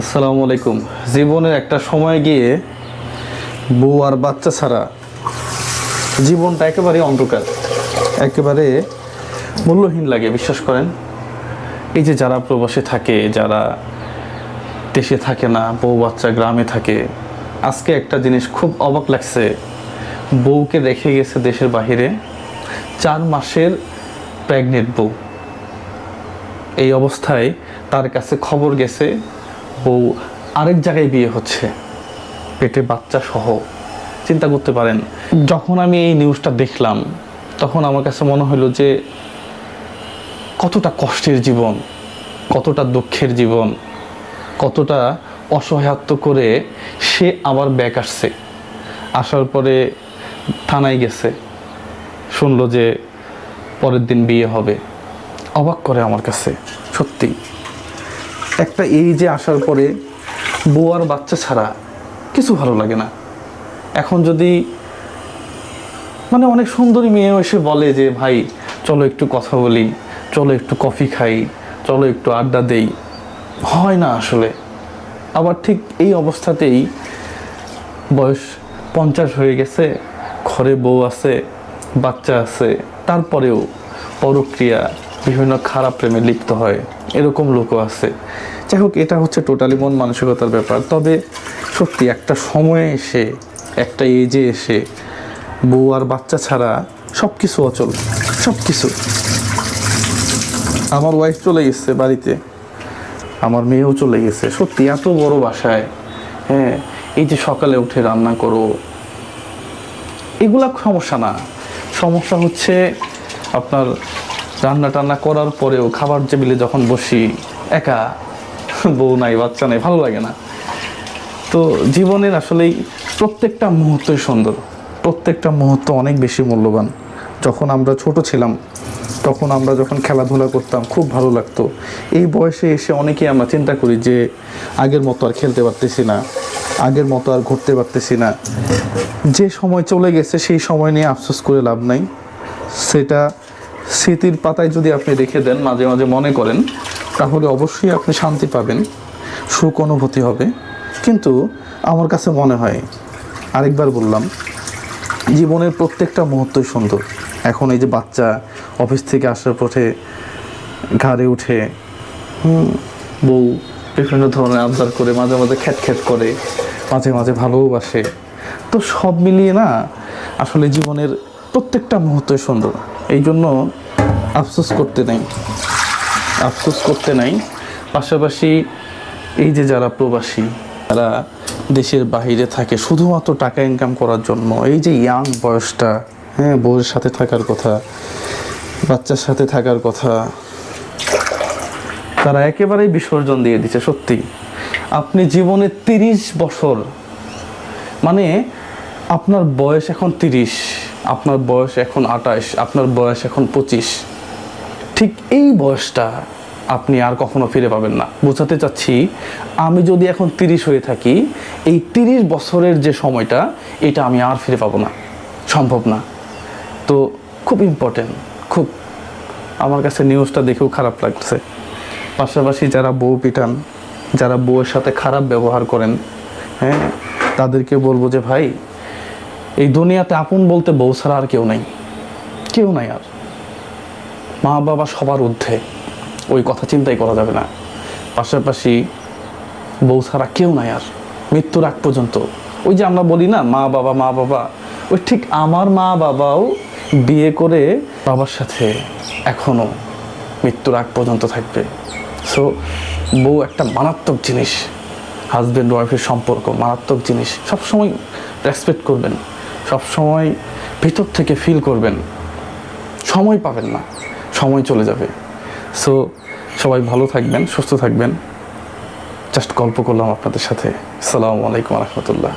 আসসালামু আলাইকুম। জীবনের একটা সময় গিয়ে বউ আর বাচ্চা ছাড়া জীবনটা একেবারে অন্ধকার, একেবারে মূল্যহীন লাগে, বিশ্বাস করেন? এই যে যারা প্রবাসে থাকে, যারা দেশে থাকে না, বউ বাচ্চা গ্রামে থাকে, আজকে একটা জিনিস খুব অবাক লাগছে। বউকে রেখে গেছে দেশের বাহিরে চার মাসের প্রেগনেন্ট বউ। এই অবস্থায় তার কাছে খবর গেছে বউ আরেক জায়গায় বিয়ে হচ্ছে। পেটে বাচ্চা সহ। চিন্তা করতে পারেন, যখন আমি এই নিউজটা দেখলাম, তখন আমার কাছে মনে হলো যে কতটা কষ্টের জীবন, কতটা দুঃখের জীবন, কতটা অসহায়ত্ব করে সে আবার ব্যাক আসছে। আসার পরে থানায় গেছে, শুনলো যে পরের দিন বিয়ে হবে। অবাক করে আমার কাছে, সত্যি। একটা এই যে আসার পরে বউ আর বাচ্চা ছাড়া কিছু ভালো লাগে না। এখন যদি মানে অনেক সুন্দরী মেয়ে এসে বলে যে, ভাই, চলো একটু কথা বলি, চলো একটু কফি খাই, চলো একটু আড্ডা দেই। হয় না আসলে। আবার ঠিক এই অবস্থাতেই বয়স পঞ্চাশ হয়ে গেছে, ঘরে বউ আছে, বাচ্চা আছে, তারপরেও পরক্রিয়া বিভিন্ন খারাপ প্রেমে লিপ্ত হয়, এরকম লোকও আছে। যাই হোক, এটা হচ্ছে টোটালি মন মানসিকতার ব্যাপার। তবে সত্যি একটা সময়ে এসে, একটা এজে এসে, বউ আর বাচ্চা ছাড়া সব কিছু অচল সব কিছু আমার ওয়াইফ চলে গেছে বাড়িতে, আমার মেয়েও চলে গেছে। সত্যি এত বড় বাসায় হ্যাঁ এই যে সকালে উঠে রান্না করো, এগুলা সমস্যা না। সমস্যা হচ্ছে আপনার রান্না টান্না করার পরেও খাবার টেবিলে যখন বসি, একা, বউ নাই, বাচ্চা নাই, ভালো লাগে না। তো জীবনের আসলেই প্রত্যেকটা মুহূর্তই সুন্দর। প্রত্যেকটা মুহূর্ত অনেক বেশি মূল্যবান। যখন আমরা ছোট ছিলাম, তখন আমরা যখন খেলাধুলা করতাম, খুব ভালো লাগতো। এই বয়সে এসে অনেকেই আমরা চিন্তা করি যে, আগের মতো আর খেলতে পারতেছি না, আগের মতো আর ঘুরতে পারতেছি না। যে সময় চলে গেছে, সেই সময় নিয়ে আফসোস করে লাভ নাই। সেটা স্মৃতির পাতায় যদি আপনি রেখে দেন, মাঝে মাঝে মনে করেন, তাহলে অবশ্যই আপনি শান্তি পাবেন, সুখ অনুভূতি হবে। কিন্তু আমার কাছে মনে হয়, আরেকবার বললাম, জীবনের প্রত্যেকটা মুহূর্তই সুন্দর। এখন এই যে বাচ্চা অফিস থেকে আসার পথে ঘাড়ে উঠে বউ বিভিন্ন ধরনের আবদার করে, মাঝে মাঝে খ্যাট খ্যাট করে, মাঝে মাঝে ভালোবাসে। তো সব মিলিয়ে না, আসলে জীবনের প্রত্যেকটা মুহূর্তই সুন্দর। এই জন্য আফসোস করতে নাই। আফসোস করতে নাই। পাশাপাশি এই যে যারা প্রবাসী, তারা দেশের বাইরে থাকে, শুধুমাত্র টাকা ইনকাম করার জন্য, এই যে ইয়াং বয়সটা হ্যাঁ বউয়ের সাথে থাকার কথা, বাচ্চার সাথে থাকার কথা, তারা একেবারেই বিসর্জন দিয়ে দিচ্ছে, সত্যি। আপনি জীবনে তিরিশ বছর মানে আপনার বয়স এখন তিরিশ, আপনার বয়স এখন আঠাশ, আপনার বয়স এখন পঁচিশ ঠিক এই বয়সটা আপনি আর কখনো ফিরে পাবেন না। বোঝাতে চাচ্ছি, আমি যদি এখন তিরিশ হয়ে থাকি, এই তিরিশ বছরের যে সময়টা, এটা আমি আর ফিরে পাবো না। সম্ভব না। তো খুব ইম্পর্টেন্ট খুব আমার কাছে নিউজটা দেখেও খারাপ লাগছে। পাশাপাশি যারা বউ পিটান, যারা বউয়ের সাথে খারাপ ব্যবহার করেন হ্যাঁ তাদেরকে বলব যে, ভাই, এই দুনিয়াতে আপন বলতে বউ ছাড়া আর কেউ নাই। কেউ নাই আর। মা বাবা সবার ঊর্ধ্বে। ওই কথা চিন্তাই করা যাবে না। পাশাপাশি বউ ছাড়া কেউ নাই আর। মৃত্যুর আগ পর্যন্ত। ওই যে আমরা বলি না মা বাবা মা বাবা ওই ঠিক আমার মা বাবাও বিয়ে করে বাবার সাথে এখনও মৃত্যুর আগ পর্যন্ত থাকবে। সো বউ একটা মারাত্মক জিনিস। হাজব্যান্ড ওয়াইফের সম্পর্ক মারাত্মক জিনিস। সবসময় রেসপেক্ট করবেন। সবসময় ভিতর থেকে ফিল করবেন। সময় পাবেন না। সময় চলে যাবে। সো সবাই ভালো থাকবেন, সুস্থ থাকবেন। জাস্ট গল্প করলাম আপনাদের সাথে। সালামু আলাইকুম রহমতুল্লাহ।